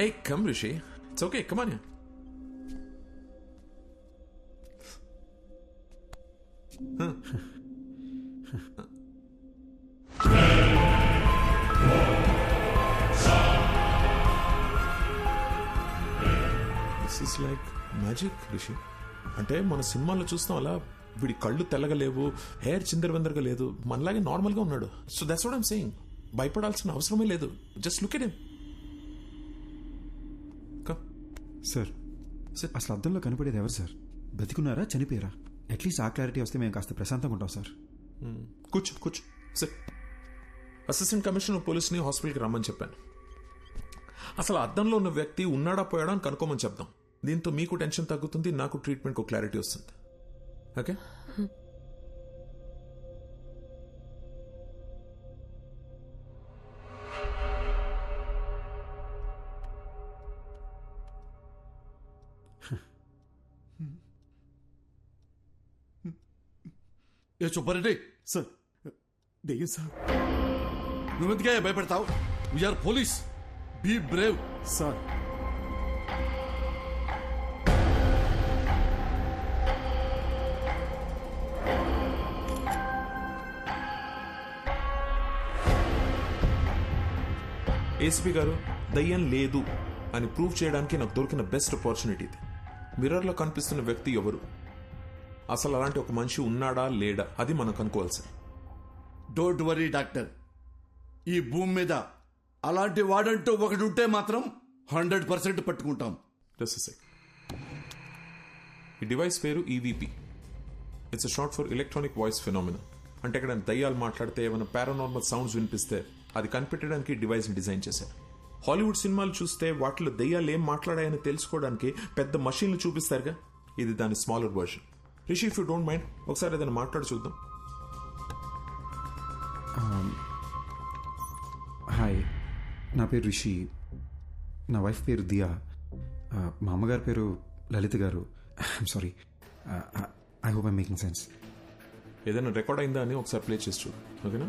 A come Rishi it's okay come on this is like magic Rishi అంటే మన సినిమాల్లో చూస్తాం అలా వీడి కళ్ళు తెల్లగా లేవు హెయిర్ చిందరవందరగా లేదు మనలాగే నార్మల్గా ఉన్నాడు. So that's what I'm saying భయపడాల్సిన అవసరమే లేదు. Just look at sir Sir. అసలు అద్దంలో కనపడేది ఎవరు సార్ బతికున్నారా చనిపోయారా? అట్లీస్ట్ ఆ క్లారిటీ వస్తే మేము కాస్త ప్రశాంతంగా ఉంటాం సార్ కూర్చో కూర్చో. సార్ అసిస్టెంట్ కమిషనర్ పోలీస్ని హాస్పిటల్కి రమ్మని చెప్పాను. అసలు అద్దంలో ఉన్న వ్యక్తి ఉన్నాడా పోయాడా అని కనుక్కోమని చెప్దాం. దీంతో మీకు టెన్షన్ తగ్గుతుంది నాకు ట్రీట్మెంట్కి క్లారిటీ వస్తుంది. ఓకే ఏ సుబ్బారెడ్డి సార్ దెయ్యం సార్. నువ్వెందుకే భయపెడతావు? We are police be brave sir. ACP గారు దయ్యం లేదు అని ప్రూవ్ చేయడానికి నాకు దొరికిన బెస్ట్ ఆపర్చునిటీ ఇది. మిర్రర్లో కనిపిస్తున్న వ్యక్తి ఎవరు? అసలు అలాంటి ఒక మనిషి ఉన్నాడా లేడా? అది మనం కనుక్కోవాలి సార్ డోంట్ వరీ డాక్టర్ ఈ భూమి మీద అలాంటి వాడంటూ ఒకటి ఉంటే మాత్రం హండ్రెడ్ పర్సెంట్ పట్టుకుంటాం. ఈ డివైస్ పేరు EVP it's short for electronic voice phenomena అంటే ఇక్కడ దయ్యాలు మాట్లాడితే ఏమైనా పారానార్మల్ సౌండ్స్ వినిపిస్తే అది కనిపెట్టడానికి ఈ డివైస్ని డిజైన్ చేశారు. హాలీవుడ్ సినిమాలు చూస్తే వాటిలో దయ్యాలు ఏం మాట్లాడాయని తెలుసుకోవడానికి పెద్ద మషీన్లు చూపిస్తారుగా? ఇది దాని smaller version Rishi if you don't mind ఒకసారి ఏదైనా మాట్లాడి చూద్దాం. హాయ్ నా పేరు రిషి. నా వైఫ్ పేరు దియా. మా అమ్మగారి పేరు లలిత గారు. I'm sorry I hope I making sense ఏదైనా రికార్డ్ అయిందా అని ఒకసారి ప్లే చేసి చూడు. ఓకేనా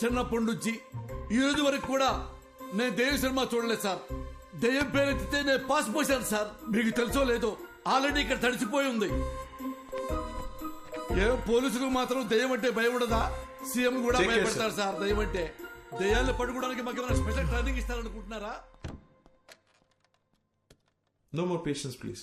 చిన్నప్పటి నుంచి ఈ రోజు వరకు కూడా నేను దెయ్యం సినిమా చూడలేదు సార్. దెయ్యం పేరెత్తితే నేను పాస్ పోసాను సార్. మీకు తెలుసో లేదో ఆల్రెడీ ఇక్కడ తడిసిపోయి ఉంది. ఏ పోలీసులకు మాత్రం దెయ్యం అంటే భయం ఉండదా? సీఎం కూడా భయపడతారు సార్ దెయ్యం అంటే. దెయ్యాన్ని పట్టుకోవడానికి మాకు ఏమైనా స్పెషల్ ట్రైనింగ్ ఇస్తారనుకుంటున్నారా? నో మోర్ పేషెన్స్ ప్లీజ్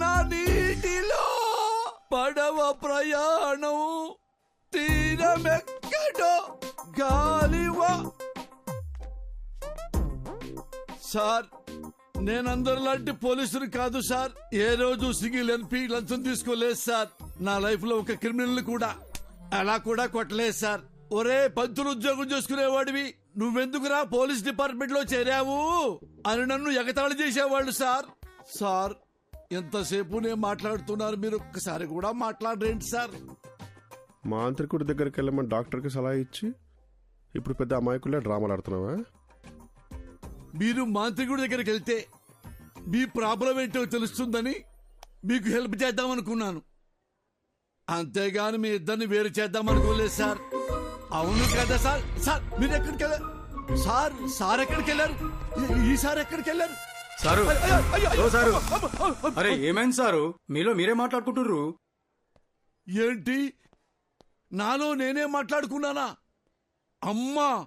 నా నీటిలో పడవ ప్రయాణం తీరమెక్కడో గాలివా. సార్ నేనందరిలాంటి పోలీసులు కాదు సార్. ఏ రోజు సింగిల్ ఎన్పి లంచం తీసుకోలేదు సార్. నా లైఫ్లో ఒక క్రిమినల్ కూడా అలా కూడా కొట్టలేదు సార్. ఒరే పంతులు ఉద్యోగం చేసుకునేవాడివి. నువ్వెందుకురా పోలీస్ డిపార్ట్మెంట్లో చేరావు? అని నన్ను ఎగతాళి చేసేవాళ్ళు సార్. సార్ ఎంతసేపు నేను మాట్లాడుతున్నారు మీరు ఒక్కసారి కూడా మాట్లాడరేంటి సార్? మాంత్రికుడి దగ్గరికి వెళ్ళమని డాక్టర్కి సలహా ఇచ్చి ఇప్పుడు పెద్ద అమాయకులే డ్రామాలు ఆడుతున్నావా? మీరు మాంత్రికుడి దగ్గరికి వెళ్తే మీ ప్రాబ్లం ఏంటో తెలుస్తుందని మీకు హెల్ప్ చేద్దాం అనుకున్నాను అంతేగాని మీ ఇద్దరిని వేరు చేద్దాం అనుకోలేదు సార్. అవును కదా సార్? సార్ మీరు ఎక్కడికి వెళ్ళారు? సార్ సార్ ఎక్కడికి వెళ్ళారు? ఈ- ఈ సార్ ఎక్కడికి వెళ్ళారు? సారు. ఓ సారు. అరే ఏమైంది సారు? మీలో మీరే మాట్లాడుకుంటుర్రు. ఏంటి? నాలో నేనే మాట్లాడుకున్నానా? అమ్మా!